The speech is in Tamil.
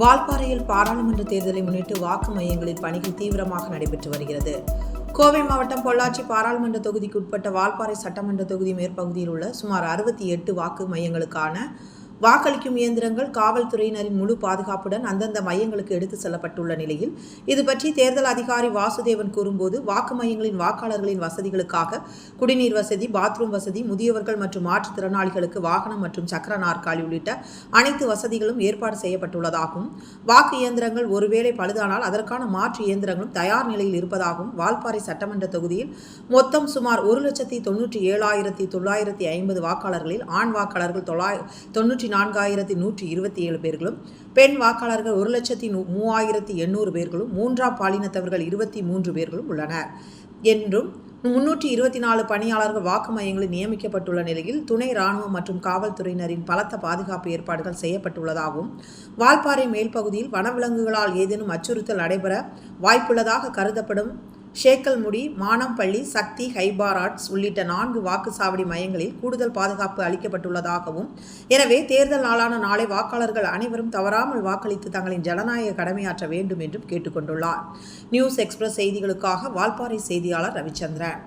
வால்பாறையில் பாராளுமன்ற தேர்தலை முன்னிட்டு வாக்கு மையங்களில் பணிகள் தீவிரமாக நடைபெற்று வருகிறது. கோவை மாவட்டம் பொள்ளாச்சி பாராளுமன்ற தொகுதிக்கு உட்பட்ட வால்பாறை சட்டமன்ற தொகுதி மேற்பகுதியில் உள்ள சுமார் அறுபத்தி எட்டு வாக்கு மையங்களுக்கான வாக்களிக்கும் இயந்திரங்கள் காவல்துறையினரின் முழு பாதுகாப்புடன் அந்தந்த மையங்களுக்கு எடுத்து செல்லப்பட்டுள்ள நிலையில் இது பற்றி தேர்தல் அதிகாரி வாசுதேவன் கூறும்போது வாக்கு மையங்களின் வாக்காளர்களின் வசதிகளுக்காக குடிநீர் வசதி பாத்ரூம் வசதி முதியவர்கள் மற்றும் மாற்றுத்திறனாளிகளுக்கு வாகனம் மற்றும் சக்கர நாற்காலி உள்ளிட்ட அனைத்து வசதிகளும் ஏற்பாடு செய்யப்பட்டுள்ளதாகவும் வாக்கு இயந்திரங்கள் ஒருவேளை பழுதானால் அதற்கான மாற்று இயந்திரங்களும் தயார் நிலையில் இருப்பதாகவும் வால்பாறை சட்டமன்ற தொகுதியில் மொத்தம் சுமார் ஒரு லட்சத்தி தொன்னூற்றி ஏழாயிரத்தி தொள்ளாயிரத்தி ஐம்பது வாக்காளர்களில் ஆண் வாக்காளர்கள் தொள்ளாய் தொன்னூற்றி நான்காயிரத்தி நூற்றி இருபத்தி ஏழு பேர்களும் பெண் வாக்காளர்கள் ஒரு லட்சத்தி மூவாயிரத்தி எண்ணூறு பேர்களும் மூன்றாம் பாலினத்தவர்கள் இருபத்தி மூன்று பேர்களும் உள்ளனர். என்றும் முன்னூற்றி இருபத்தி நாலு பணியாளர்கள் வாக்கு மையங்களில் நியமிக்கப்பட்டுள்ள நிலையில் துணை ராணுவம் மற்றும் காவல்துறையினரின் பலத்த பாதுகாப்பு ஏற்பாடுகள் செய்யப்பட்டுள்ளதாகவும் வால்பாறை மேல் பகுதியில் வனவிலங்குகளால் ஏதேனும் அச்சுறுத்தல் நடைபெற வாய்ப்புள்ளதாக கருதப்படும் ஷேக்கல்முடி மானம்பள்ளி சக்தி ஹைபாராட்ஸ் உள்ளிட்ட நான்கு வாக்குச்சாவடி மையங்களில் கூடுதல் பாதுகாப்பு அளிக்கப்பட்டுள்ளதாகவும் எனவே தேர்தல் நாளான நாளை வாக்காளர்கள் அனைவரும் தவறாமல் வாக்களித்து தங்களின் ஜனநாயக கடமையாற்ற வேண்டும் என்றும் கேட்டுக்கொண்டுள்ளார். நியூஸ் எக்ஸ்பிரஸ் செய்திகளுக்காக வால்பாறை செய்தியாளர் ரவிச்சந்திரன்.